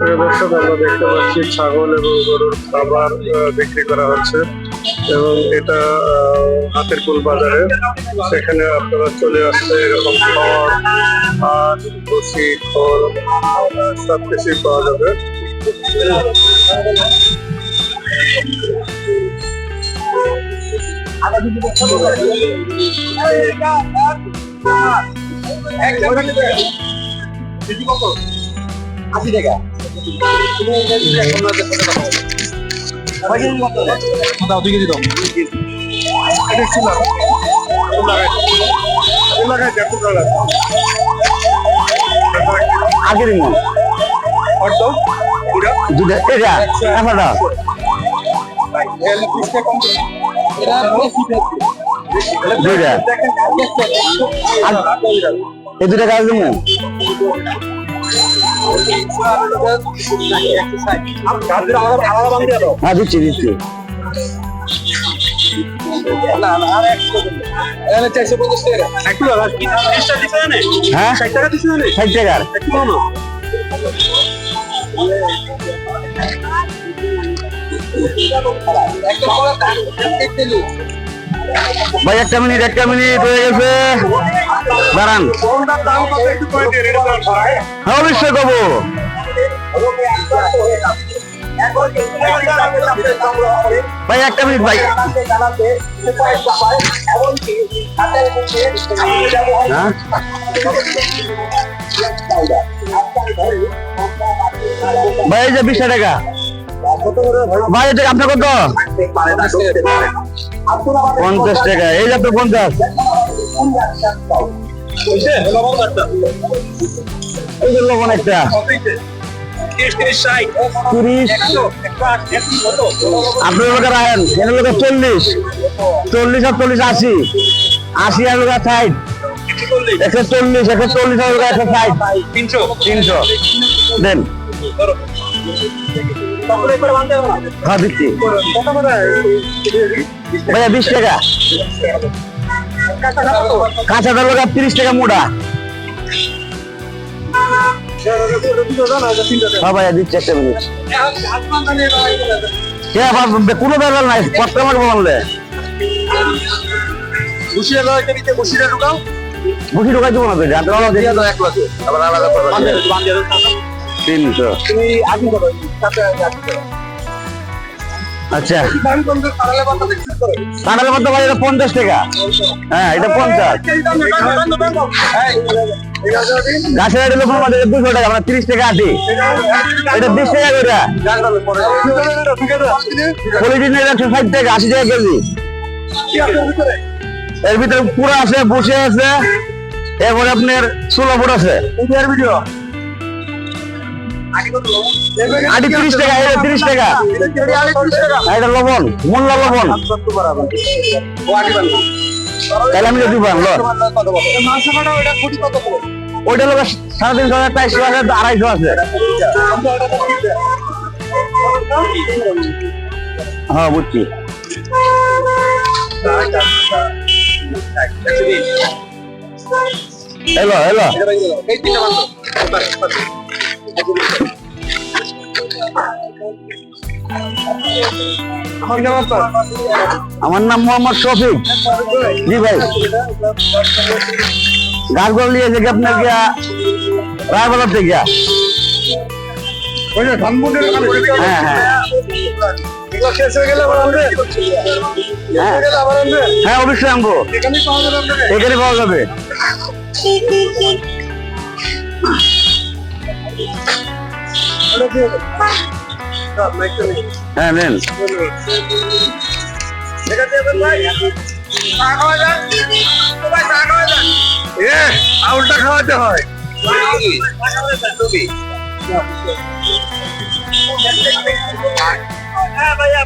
দর্শক আমরা দেখতে পাচ্ছি, ছাগল এবং গরুর খাবার বিক্রি করা হচ্ছে এবং এটা হাতের কুল বাজারে। সেখানে আপনারা চলে আসলে এরকম খড় হাট ভুসি খোল, সব কিছুই পাওয়া যাবে। আশি টাকা দাও দুই কেজি আগের মন দুটা কাজ দেবো হ্যাঁ দিচ্ছি দিচ্ছি। হ্যাঁ? ষাট টাকার? ভাই, একটা মিনিট একটা মিনিট হয়ে গেছে। দাঁড়ান। হ্যাঁ অবশ্যই কবো ভাই, একটা মিনিট, ভাই। হ্যাঁ? ভাই যে বিশ টাকা। ভাই আপনার কত? পঞ্চাশ টাকা। এই যে পঞ্চাশ। লবণ একটা। আপনার চল্লিশ। চল্লিশ আর চল্লিশ আশি। আশি আর লোকে ষাট। একশো চল্লিশ। একশো চল্লিশ আর লোকে একশো ষাট। তিনশো। তিনশো। দেন। হ্যাঁ দিচ্ছি। ভাইয়া বিশ টাকা। কাঁচা ডাল লোক তিরিশ টাকা মোটা হ্যাঁ ভাইয়া দিচ্ছি একটা মিনিট কোনো ব্যাপার নাই কাস্টমার বললে। বুঝি ঢোকাই দেবো না তো আপনারা দেখে। দাও এক লাখে আবার আলাদা তিনশো আচ্ছা। কাঁঠালের মধ্যে ভাই এটা পঞ্চাশ টাকা। হ্যাঁ এটা পঞ্চাশ। গাছের এটা লোক দুশো টাকা মানে তিরিশ টাকা আটি। এটা বিশ টাকা একশো ষাট টাকা আশি টাকা কেজি। এর ভিতরে পুরো আছে বসে আছে। এরপরে আপনার ষোলো ফুট আছে। আটি তিরিশ টাকা, এটা তিরিশ টাকা। এটা লবণ মোল্লা লবণ। তাহলে আমি যদি পান ওইটা লোক সাড়ে তিনশো হাজার, চারশো হাজার, আড়াইশো আছে। হ্যাঁ বুঝছি। এলো এলো আমার নাম মোহাম্মদ শফিক। জি ভাই। গাছগুলো নিয়েছে কি আপনার গিয়া রায়বাজার থেকে হ্যাঁ হ্যাঁ হ্যাঁ। হ্যাঁ অবশ্যই আনব। এখানে পাওয়া যাবে। হ্যাঁ নেন। আউলটা খাওয়াতে হয়। হ্যাঁ ভাইয়া